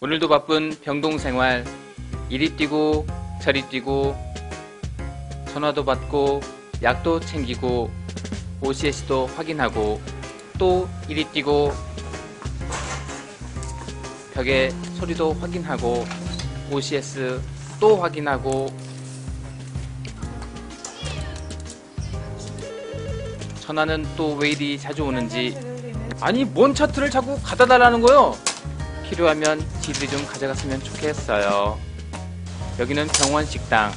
오늘도 바쁜 병동 생활. 이리 뛰고 저리 뛰고 전화도 받고 약도 챙기고 OCS도 확인하고 또 이리 뛰고 벽에 소리도 확인하고 OCS 또 확인하고. 전화는 또 왜 이리 자주 오는지. 아니 뭔 차트를 자꾸 갖다 달라는 거요 필요하면 지들이 좀 가져갔으면 좋겠어요. 여기는 병원 식당.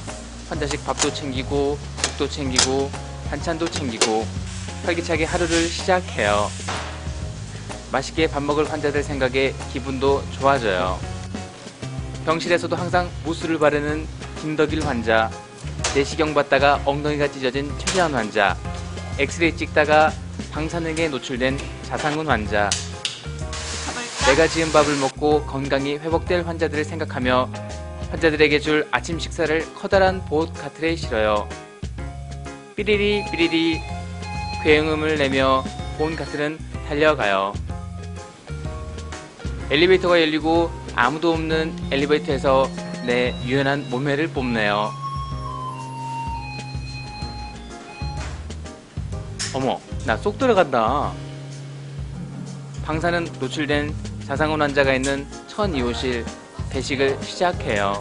환자식 밥도 챙기고 국도 챙기고 반찬도 챙기고 활기차게 하루를 시작해요. 맛있게 밥 먹을 환자들 생각에 기분도 좋아져요. 병실에서도 항상 무술을 바르는 김덕일 환자 내시경 받다가 엉덩이가 찢어진 최재환 환자 엑스레이 찍다가 방사능에 노출된 자상훈 환자 내가 지은 밥을 먹고 건강이 회복될 환자들을 생각하며 환자들에게 줄 아침 식사를 커다란 보옷 카트에 실어요. 삐리리 삐리리 괴응음을 내며 보온 카트는 달려가요. 엘리베이터가 열리고 아무도 없는 엘리베이터에서 내 유연한 몸매를 뽐내요. 어머, 나 쏙 들어간다. 방사능 노출된 자상훈 환자가 있는 12호실 배식을 시작해요.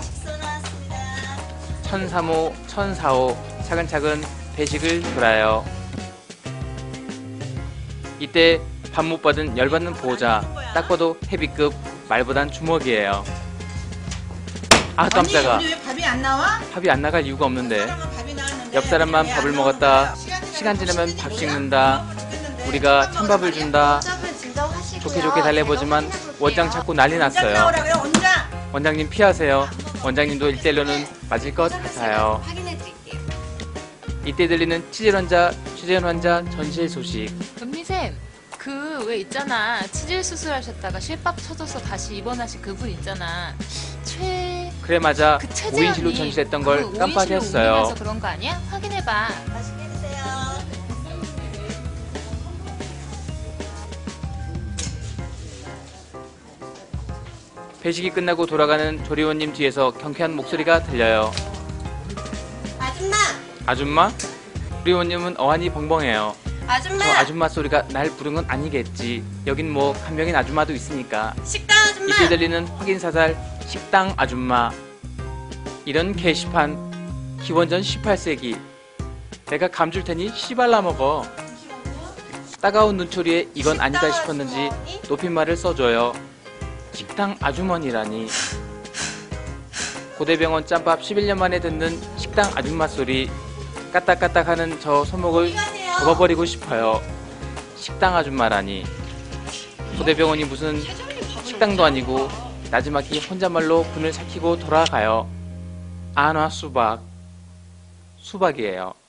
식사 나왔습니다. 1003호, 1004호 차근차근 배식을 돌아요. 이때 밥 못 받은 열받는 보호자 딱 봐도 헤비급 말보단 주먹이에요. 아 깜짝아 밥이 안 나와? 밥이 안 나갈 이유가 없는데 옆 사람만 밥을 먹었다. 시간 지나면 밥? 식는다. 우리가 밥 찬밥을 준다. 좋게 좋게 달래보지만. 원장 찾고 난리 났어요. 원장. 원장님 피하세요. 원장님도 일대일로는 맞을 것 같아요. 이때 들리는 치질 환자, 취재원 환자 전실 소식. 은미쌤, 그 왜 있잖아. 치질 수술하셨다가 실밥 터져서 다시 입원하신 그분 있잖아. 최... 그래 맞아 그 최재현이 5인실로 전실했던 걸 그 깜빡했어요. 5인실로 옮기면서 그런 거 아니야? 확인해봐. 맛있게 드세요. 배식이 끝나고 돌아가는 조리원님 뒤에서 경쾌한 목소리가 들려요. 아줌마, 아줌마? 조리원님은 어안이 벙벙해요. 아줌마, 저 아줌마 소리가 날 부른 건 아니겠지. 여긴 뭐 간명인 아줌마도 있으니까. 식당 아줌마. 이때 들리는 확인 사살 식당 아줌마. 이런 게시판 기원전 18세기. 내가 감줄 테니 씨발라 먹어. 따가운 눈초리에 이건 아니다 싶었는지 높임말을 써줘요. 식당 아주머니라니. 고대병원 짬밥 11년 만에 듣는 식당 아줌마 소리. 까딱까딱하는 저 손목을. 접어버리고 싶어요. 식당 아줌마라니. 고대병원이 무슨 식당도 아니고 나지막히 혼잣말로 분을 삭히고 돌아가요. 안와 수박. 수박이에요.